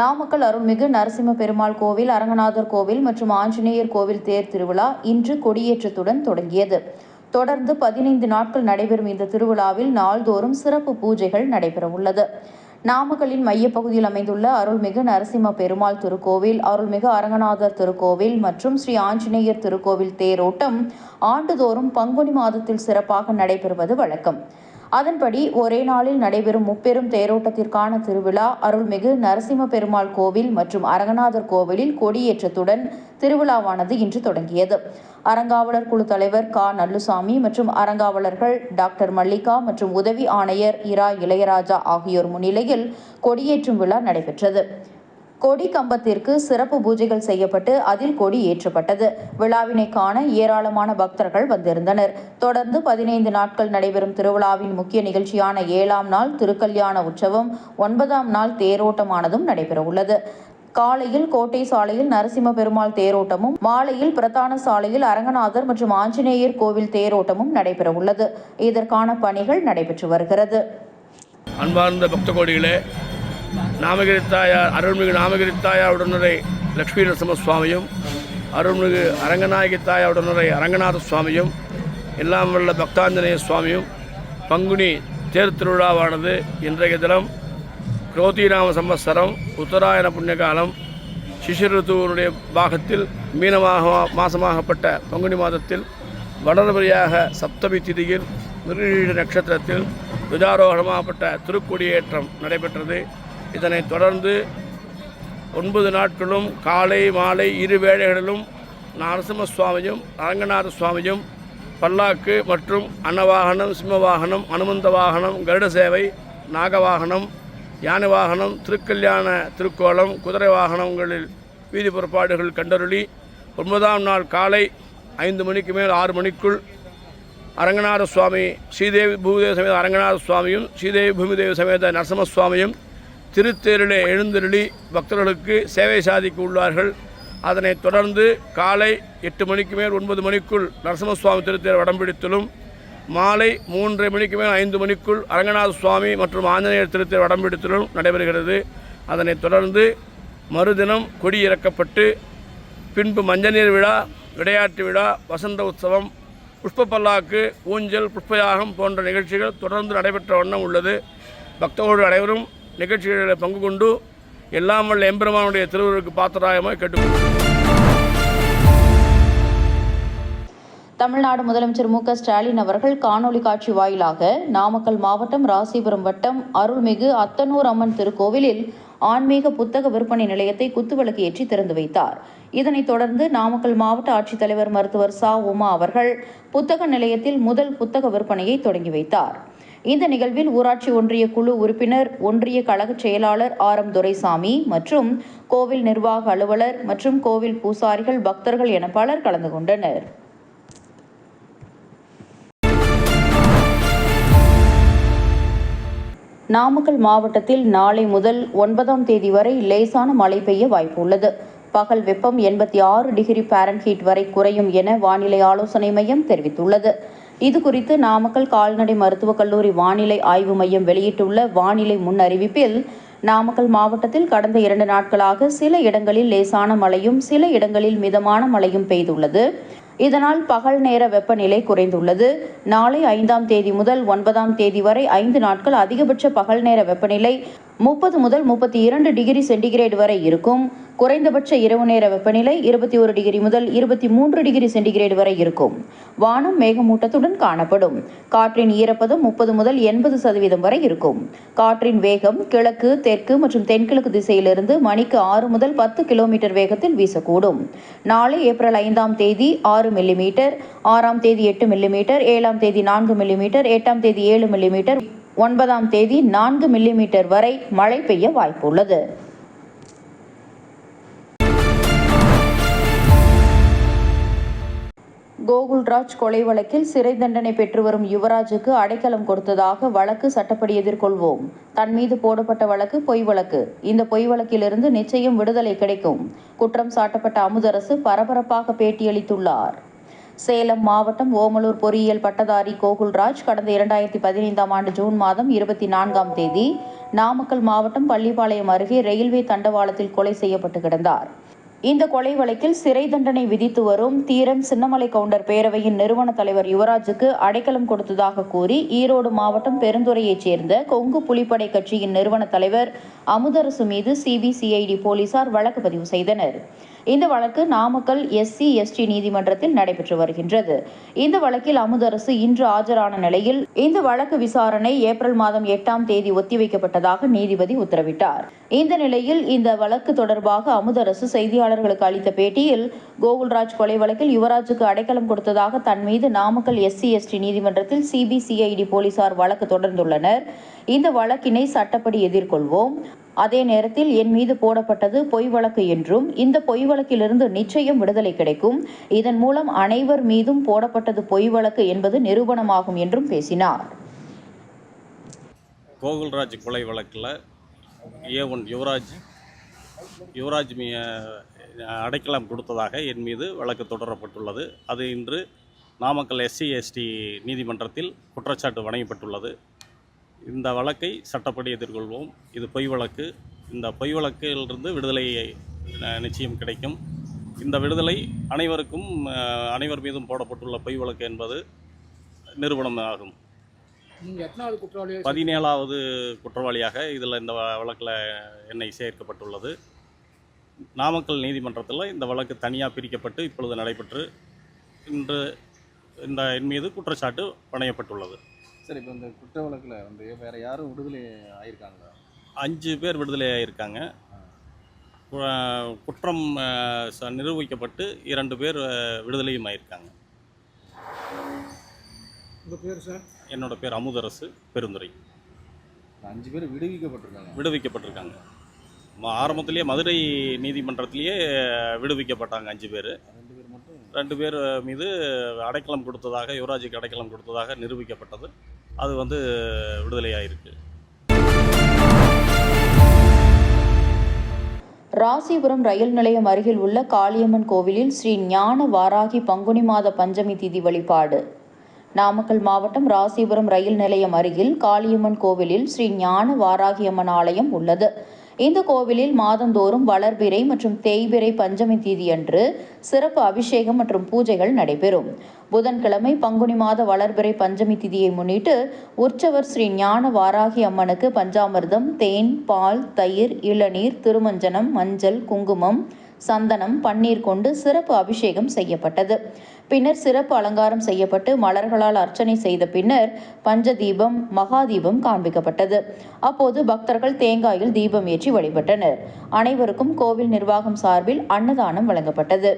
நாமக்கல் அருள்மிகு நரசிம்ம பெருமாள் கோவில் அரங்கநாதர் கோவில் மற்றும் ஆஞ்சநேயர் கோவில் தேர் திருவிழா இன்று கொடியேற்றத்துடன் தொடங்கியது. தொடர்ந்து பதினைந்து நாட்கள் நடைபெறும் இந்த திருவிழாவில் நாள்தோறும் சிறப்பு பூஜைகள் நடைபெறவுள்ளது. நாமக்கலின் மையப்பகுதியில் அமைந்துள்ள அருள்மிகு நரசிம்ம பெருமாள் திருக்கோவில் அருள்மிகு அரங்கநாதர் திருக்கோவில் மற்றும் ஸ்ரீ ஆஞ்சநேயர் திருக்கோவில் தேரோட்டம் ஆண்டுதோறும் பங்குனி மாதத்தில் சிறப்பாக நடைபெறுவது வழக்கம். அதன்படி ஒரே நாளில் நடைபெறும் முப்பெரும் தேரோட்டத்திற்கான திருவிழா அருள்மிகு நரசிம்ம பெருமாள் கோவில் மற்றும் அரங்கநாதர் கோவிலில் கொடியேற்றத்துடன் திருவிழாவானது இன்று தொடங்கியது. அறங்காவலர் குழு தலைவர் கா. நல்லுசாமி மற்றும் அறங்காவலர்கள் டாக்டர் மல்லிகா மற்றும் உதவி ஆணையர் இரா. இளையராஜா ஆகியோர் முன்னிலையில் கொடியேற்றும் விழா நடைபெற்றது. கொடி கம்பத்திற்கு சிறப்பு பூஜைகள் செய்யப்பட்டு அதில் கொடி ஏற்றப்பட்டது. விழாவினை காண ஏராளமான பக்தர்கள் வந்திருந்தனர். தொடர்ந்து பதினைந்து நாட்கள் நடைபெறும் திருவிழாவின் முக்கிய நிகழ்ச்சியான ஏழாம் நாள் திருக்கல்யாண உற்சவம் ஒன்பதாம் நாள் தேரோட்டமானதும் நடைபெறவுள்ளது. காலையில் கோட்டை சாலையில் நரசிம்ம பெருமாள் தேரோட்டமும் மாலையில் பிரதான சாலையில் அரங்கநாதர் மற்றும் ஆஞ்சநேயர் கோவில் தேரோட்டமும் நடைபெறவுள்ளது. இதற்கான பணிகள் நடைபெற்று வருகிறது. அன்பார்ந்த பக்த கோடிகளே நாமகிரி தாயார் அருள்மிகு நாமகிரி தாயார் உடனுரை லக்ஷ்மி நரசிம்ம சுவாமியும் அருள்மிகு அரங்கநாயகி தாயார் உடனுரை அரங்கநாத சுவாமியும் எல்லாம் வல்ல பக்தாஞ்சநேய சுவாமியும் பங்குனி தேர் திருவிழாவானது இன்றைய தினம் குரோதிராம சம்வத்சரம் உத்தராயண புண்ணியகாலம் சிசிருத்துவனுடைய பாகத்தில் மீனமாக மாசமாகப்பட்ட பங்குனி மாதத்தில் வடர்வரியாக சப்தமி திதியில் மிருகீட நட்சத்திரத்தில் துஜாரோகணமாகப்பட்ட திருக்கொடியேற்றம் நடைபெற்றது. இதனைத் தொடர்ந்து ஒன்பது நாட்களும் காலை மாலை இரு வேளைகளிலும் நரசிம்ம சுவாமியும் அரங்கநாத சுவாமியும் பல்லாக்கு மற்றும் அன்னவாகனம் சிம்மவாகனம் அனுமந்த வாகனம் கருட சேவை நாகவாகனம் யானை வாகனம் திருக்கல்யாண திருக்கோலம் குதிரை வாகனங்களில் வீதி புறப்பாடுகள் கண்டருளி ஒன்பதாம் நாள் காலை ஐந்து மணிக்கு மேல் ஆறு மணிக்குள் அரங்கநாத சுவாமி ஸ்ரீதேவி பூதேவி சமேத அரங்கநாத சுவாமியும் ஸ்ரீதேவி பூமிதேவி சமேத நரசிம்ம சுவாமியும் திருத்தேரிலே எழுந்தருளி பக்தர்களுக்கு சேவை சாதிக்கு உள்ளார்கள். அதனைத் தொடர்ந்து காலை எட்டு மணிக்கு மேல் ஒன்பது மணிக்குள் நரசிம்மசுவாமி திருத்தேர் வடம்பிடித்தலும் மாலை மூன்றரை மணிக்கு மேல் ஐந்து மணிக்குள் அரங்கநாத சுவாமி மற்றும் ஆஞ்சநேயர் திருத்தேர் வடம்பிடித்தலும் நடைபெறுகிறது. அதனைத் தொடர்ந்து மறுதினம் கொடி இறக்கப்பட்டு பின்பு மஞ்சநீர் விழா விளையாட்டு விழா வசந்த உற்சவம் புஷ்ப பல்லாக்கு ஊஞ்சல் புஷ்பயாகம் போன்ற நிகழ்ச்சிகள் தொடர்ந்து நடைபெற்ற வண்ணம் உள்ளது. பக்தர்கள் அனைவரும் நிகழ்ச்சிகளில் பங்கு கொண்டு எல்லாம் வல்ல எம்பெருமானுடைய திருவுருக்கு பாத்திராயமாக கேட்டுக்கொள்கிறோம். தமிழ்நாடு முதலமைச்சர் மு ஸ்டாலின் அவர்கள் காணொலி காட்சி வாயிலாக நாமக்கல் மாவட்டம் ராசிபுரம் வட்டம் அருள்மிகு அத்தனூர் அம்மன் திருக்கோவிலில் ஆன்மீக புத்தக விற்பனை நிலையத்தை குத்துவிளக்கு ஏற்றி திறந்து வைத்தார். இதனைத் தொடர்ந்து நாமக்கல் மாவட்ட ஆட்சித்தலைவர் மருத்துவர் சா. உமா அவர்கள் புத்தக நிலையத்தில் முதல் புத்தக விற்பனையை தொடங்கி வைத்தார். இந்த நிகழ்வில் ஊராட்சி ஒன்றிய குழு உறுப்பினர் ஒன்றிய கழக செயலாளர் ஆர். எம். துரைசாமி மற்றும் கோவில் நிர்வாக அலுவலர் மற்றும் கோவில் பூசாரிகள் பக்தர்கள் என பலர் கலந்து கொண்டனர். நாமக்கல் மாவட்டத்தில் நாளை முதல் ஒன்பதாம் தேதி வரை லேசான மழை பெய்ய வாய்ப்புள்ளது. பகல் வெப்பம் எண்பத்தி ஆறு டிகிரி பாரன்ஹீட் வரை குறையும் என வானிலை ஆலோசனை மையம் தெரிவித்துள்ளது. இது குறித்து நாமக்கல் கால்நடை மருத்துவக் கல்லூரி வானிலை ஆய்வு மையம் வெளியிட்டுள்ள வானிலை முன்னறிவிப்பில் நாமக்கல் மாவட்டத்தில் கடந்த இரண்டு நாட்களாக சில இடங்களில் லேசான மழையும் சில இடங்களில் மிதமான மழையும் பெய்துள்ளது. இதனால் பகல் நேர வெப்பநிலை குறைந்துள்ளது. நாளை ஐந்தாம் தேதி முதல் ஒன்பதாம் தேதி வரை ஐந்து நாட்கள் அதிகபட்ச பகல் நேர வெப்பநிலை முப்பது முதல் முப்பத்தி இரண்டு டிகிரி சென்டிகிரேட் வரை இருக்கும். குறைந்தபட்ச இரவு நேர வெப்பநிலை இருபத்தி ஒரு டிகிரி முதல் இருபத்தி மூன்று டிகிரி சென்டிகிரேட் வரை இருக்கும். வானம் மேகமூட்டத்துடன் காணப்படும். காற்றின் ஈரப்பதம் முப்பது முதல் எண்பது சதவீதம் வரை இருக்கும். காற்றின் வேகம் கிழக்கு தெற்கு மற்றும் தென்கிழக்கு திசையிலிருந்து மணிக்கு ஆறு முதல் பத்து கிலோமீட்டர் வேகத்தில் வீசக்கூடும். நாளை ஏப்ரல் ஐந்தாம் தேதி ஆறு மில்லிமீட்டர் ஆறாம் தேதி எட்டு மில்லிமீட்டர் ஏழாம் தேதி நான்கு மில்லிமீட்டர் எட்டாம் தேதி ஏழு மில்லிமீட்டர் ஒன்பதாம் தேதி நான்கு மில்லிமீட்டர் வரை மழை பெய்ய வாய்ப்புள்ளது. கோகுல்ராஜ் கொலை வழக்கில் சிறை தண்டனை பெற்று வரும் யுவராஜுக்கு அடைக்கலம் கொடுத்ததாக வழக்கு சட்டப்படி எதிர்கொள்வோம். தன் மீது போடப்பட்ட வழக்கு பொய் வழக்கு. இந்த பொய் வழக்கிலிருந்து நிச்சயம் விடுதலை கிடைக்கும். குற்றம் சாட்டப்பட்ட அமுதரசு பரபரப்பாக பேட்டியளித்துள்ளார். சேலம் மாவட்டம் ஓமலூர் பொறியியல் பட்டதாரி கோகுல்ராஜ் கடந்த இரண்டாயிரத்தி பதினைந்தாம் ஆண்டு ஜூன் மாதம் இருபத்தி நான்காம் தேதி நாமக்கல் மாவட்டம் பள்ளிப்பாளையம் அருகே ரயில்வே தண்டவாளத்தில் கொலை செய்யப்பட்டு கிடந்தார். இந்த கொலை வழக்கில் சிறை தண்டனை விதித்து வரும் தீரன் சின்னமலை கவுண்டர் பேரவையின் நிறுவன தலைவர் யுவராஜுக்கு அடைக்கலம் கொடுத்ததாக கூறி ஈரோடு மாவட்டம் பெருந்துறையைச் சேர்ந்த கொங்கு புலிப்படை கட்சியின் நிறுவன தலைவர் அமுதரசு மீது சிபிசிஐடி போலீசார் வழக்கு பதிவு செய்தனர். இந்த வழக்கு நாமக்கல் எஸ்சி எஸ்டி நீதிமன்றத்தில் நடைபெற்று வருகின்றது. இந்த வழக்கில் அமுதரசு இன்று ஆஜரான நிலையில் இந்த வழக்கு விசாரணை ஏப்ரல் மாதம் எட்டாம் தேதி ஒத்திவைக்கப்பட்டதாக நீதிபதி உத்தரவிட்டார். இந்த நிலையில் இந்த வழக்கு தொடர்பாக அமுதரசு செய்தியாளர்களுக்கு அளித்த பேட்டியில் கோகுல்ராஜ் கொலை வழக்கில் யுவராஜுக்கு அடைக்கலம் கொடுத்ததாக தன் மீது நாமக்கல் எஸ்சி எஸ்டி நீதிமன்றத்தில் சிபிசிஐடி போலீசார் வழக்கு தொடர்ந்துள்ளனர். இந்த வழக்கினை சட்டப்படி எதிர்கொள்வோம். அதே நேரத்தில் என் மீது போடப்பட்டது பொய் வழக்கு என்றும் இந்த பொய் வழக்கிலிருந்து நிச்சயம் விடுதலை கிடைக்கும். இதன் மூலம் அனைவர் மீதும் போடப்பட்டது பொய் வழக்கு என்பது நிரூபணமாகும் என்றும் பேசினார். கோகுல்ராஜ் கொலை வழக்கில் ஏ ஒன் யுவராஜ் யுவராஜ் மீ அடைக்கலம் கொடுத்ததாக என் மீது வழக்கு தொடரப்பட்டுள்ளது. அது இன்று நாமக்கல் எஸ்சி எஸ்டி நீதிமன்றத்தில் குற்றச்சாட்டு வழங்கப்பட்டுள்ளது. இந்த வழக்கை சட்டப்படி எதிர்கொள்வோம். இது பொய் வழக்கு. இந்த பொய் வழக்கிலிருந்து விடுதலை நிச்சயம் கிடைக்கும். இந்த விடுதலை அனைவருக்கும் அனைவர் மீதும் போடப்பட்டுள்ள பொய் வழக்கு என்பது நிரூபணம் ஆகும். பதினேழாவது குற்றவாளியாக இதில் இந்த வழக்கில் என்னை சேர்க்கப்பட்டுள்ளது. நாமக்கல் நீதிமன்றத்தில் இந்த வழக்கு தனியாக பிரிக்கப்பட்டு இப்பொழுது நடைபெற்று இன்று இந்த என் மீது குற்றச்சாட்டு பணையப்பட்டுள்ளது. சரி இப்போ இந்த குற்ற வழக்கில் வந்து வேற யாரும் விடுதலை ஆயிருக்காங்களா? அஞ்சு பேர் விடுதலையாயிருக்காங்க கு- குற்றம் நிரூபிக்கப்பட்டு இரண்டு பேர் விடுதலையும் ஆயிருக்காங்க. உங்க பேர் சார்? என்னோட பேர் அமுதரசு பெருந்துறை. இந்த அஞ்சு பேர் விடுவிக்கப்பட்டிருக்காங்க. விடுவிக்கப்பட்டிருக்காங்க. ஆரம்பத்திலேயே மதுரை நீதிமன்றத்திலேயே விடுவிக்கப்பட்டாங்க அஞ்சு பேர். ரெண்டு பேர் மட்டும்? ரெண்டு பேர் மீது அடைக்கலம் கொடுத்ததாக யுவராஜுக்கு அடைக்கலம் கொடுத்ததாக நிரூபிக்கப்பட்டது. அது வந்து விடுதலையாயிருக்கு. ராசிபுரம் ரயில் நிலையம் அருகில் உள்ள காளியம்மன் கோவிலில் ஸ்ரீ ஞான வாராகி பங்குனி மாத பஞ்சமி திதி வழிபாடு. நாமக்கல் மாவட்டம் ராசிபுரம் ரயில் நிலையம் அருகில் காளியம்மன் கோவிலில் ஸ்ரீ ஞான வாராகி அம்மன் ஆலயம் உள்ளது. இந்த கோவிலில் மாதந்தோறும் வளர்பிறை மற்றும் தேய்பிறை பஞ்சமி தேதியன்று சிறப்பு அபிஷேகம் மற்றும் பூஜைகள் நடைபெறும். புதன்கிழமை பங்குனி மாத வளர்பிறை பஞ்சமி திதியை முன்னிட்டு உற்சவர் ஸ்ரீ ஞான வாராகி அம்மனுக்கு பஞ்சாமிர்தம் தேன் பால் தயிர் இளநீர் திருமஞ்சனம் மஞ்சள் குங்குமம் சந்தனம் பன்னீர் கொண்டு சிறப்பு அபிஷேகம் செய்யப்பட்டது. பின்னர் சிறப்பு அலங்காரம் செய்யப்பட்டு மலர்களால் அர்ச்சனை செய்த பின்னர் பஞ்சதீபம் மகாதீபம் காண்பிக்கப்பட்டது. அப்போது பக்தர்கள் தேங்காயில் தீபம் ஏற்றி வழிபட்டனர். அனைவருக்கும் கோவில் நிர்வாகம் சார்பில் அன்னதானம் வழங்கப்பட்டது.